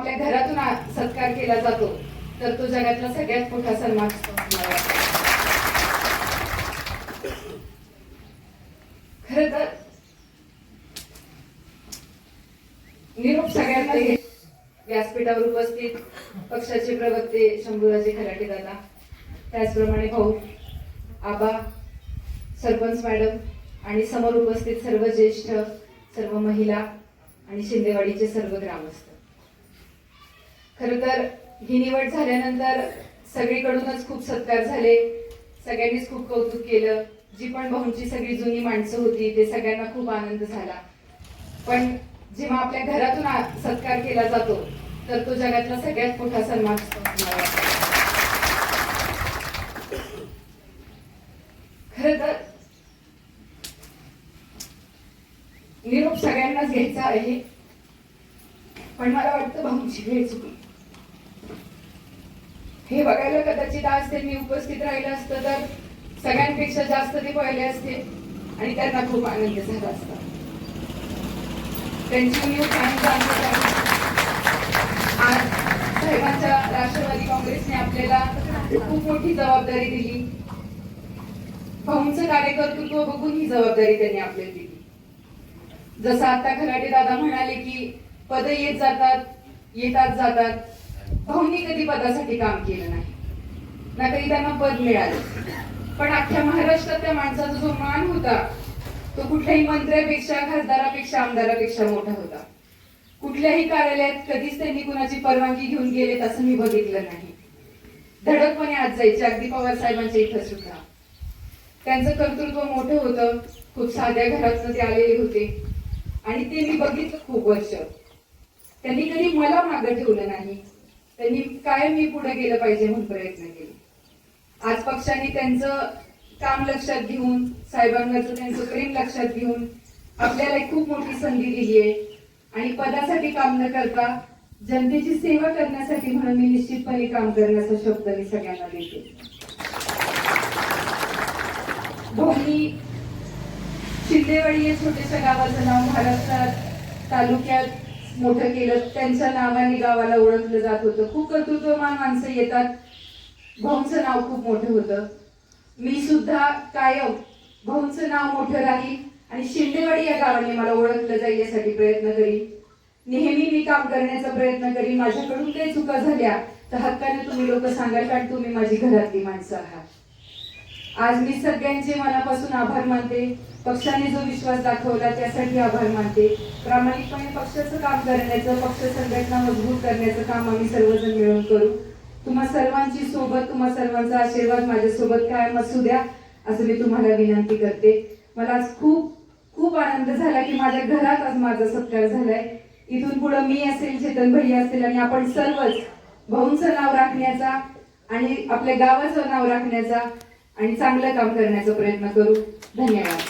आपल्या घरातून सत्कार केला जातो तर तो जगातला सगळ्यात मोठा सन्मान असतो खर तर निरोप सगळ्यांना व्यासपीठावर उपस्थित पक्षाचे प्रवक्ते शंभूराजे खराटे दादा. त्याचप्रमाणे भाऊ आबा सरपंच मॅडम आणि समोर उपस्थित सर्व ज्येष्ठ सर्व महिला आणि शिंदेवाडीचे सर्व ग्रामस्थ. खर तर ही निवड झाल्यानंतर सगळीकडूनच खूप सत्कार झाले. सगळ्यांनीच खूप कौतुक केलं. जी पण भाऊंची सगळी जुनी माणसं होती ते सगळ्यांना खूप आनंद झाला. पण जेव्हा आपल्या घरातून सत्कार केला जातो तर तो जगातला सगळ्यात मोठा सन्मान खर तर निरोप सगळ्यांनाच घ्यायचा आहे. पण मला वाटतं भाऊची वेळ चुकली. हे बघायला कदाचित आज त्यांनी उपस्थित राहिलं असतं तर सगळ्यांपेक्षा जास्त ते पहिले असते. आणि त्यांना खूप आनंद झाला असता. त्यांची न्यूज आज साहेबांच्या राष्ट्रवादी काँग्रेसने आपल्याला खूप मोठी जबाबदारी दिली. भाऊंचं कार्यकर्तृत्व बघून ही जबाबदारी त्यांनी आपल्याला दिली. जसं आता खराटे दादा म्हणाले की पद येत जातात येतात जातात. भाऊंनी कधी पदासाठी काम केलं नाही. ना कधी त्यांना पद मिळालं. पण अख्ख्या महाराष्ट्रात त्या माणसाचा जो मान होता तो कुठल्याही मंत्र्यापेक्षा खासदारापेक्षा आमदारापेक्षा मोठा होता. कुठल्याही कार्यालयात कधीच त्यांनी कुणाची परवानगी घेऊन गेलेत असं मी बघितलं नाही. धडकपणे आज जायचे. अगदी पवार साहेबांच्या इथं सुद्धा. त्यांचं कर्तृत्व मोठं होतं. खूप साध्या घरातनं ते आलेले होते. आणि ते मी बघितलं खूप वर्ष. त्यांनी कधी मला मागं ठेवलं नाही. त्यांनी कायम मी पुढे गेलं पाहिजे म्हणून प्रयत्न केले. आज पक्षाने त्यांचं काम लक्षात घेऊन साहेबांवरचं त्यांचं प्रेम लक्षात घेऊन आपल्याला खूप मोठी संधी दिली आहे. आणि पदासाठी काम न करता जनतेची सेवा करण्यासाठी म्हणून मी निश्चितपणे काम करण्याचा शब्द मी सगळ्यांना देते. भाऊनी शिंदेवाडी या छोट्याशा गावाचं नाव महाराष्ट्रात तालुक्यात मोठं केलं. त्यांच्या नावाने गावाला ओळखलं जात होतं. खूप कर्तृत्वमान माणसं येतात. भाऊंचं नाव खूप मोठं होतं. मी सुद्धा कायम भाऊंचं नाव मोठं राहील आणि शिंदेवाडी या गावाने मला ओळखलं जाईल यासाठी प्रयत्न करीन. नेहमी मी काम करण्याचा प्रयत्न करीन. माझ्याकडून काही चुका झाल्या तर हक्काने तुम्ही लोक सांगाल कारण तुम्ही माझी घरातली माणसं आहात. आज मी सगळ्यांचे मनापासून आभार मानते. पक्षाने जो विश्वास दाखवला त्यासाठी आभार मानते. प्रामाणिकपणे पक्षाचं काम करण्याचं पक्ष संघटना मजबूत करण्याचं काम आम्ही सर्वजण मिळून करू. तुम्हा सर्वांची सोबत तुम्हा सर्वांचा आशीर्वाद माझ्यासोबत कायम असू द्या असं मी तुम्हाला विनंती करते. मला आज खूप खूप आनंद झाला की माझ्या घरात आज माझा सत्कार झालाय. इथून पुढे मी असेल चेतन भैया असेल आणि आपण सर्वच भाऊंचं नाव राखण्याचा आणि आपल्या गावाचं नाव राखण्याचा आणि चांगलं काम करण्याचा प्रयत्न करू. धन्यवाद.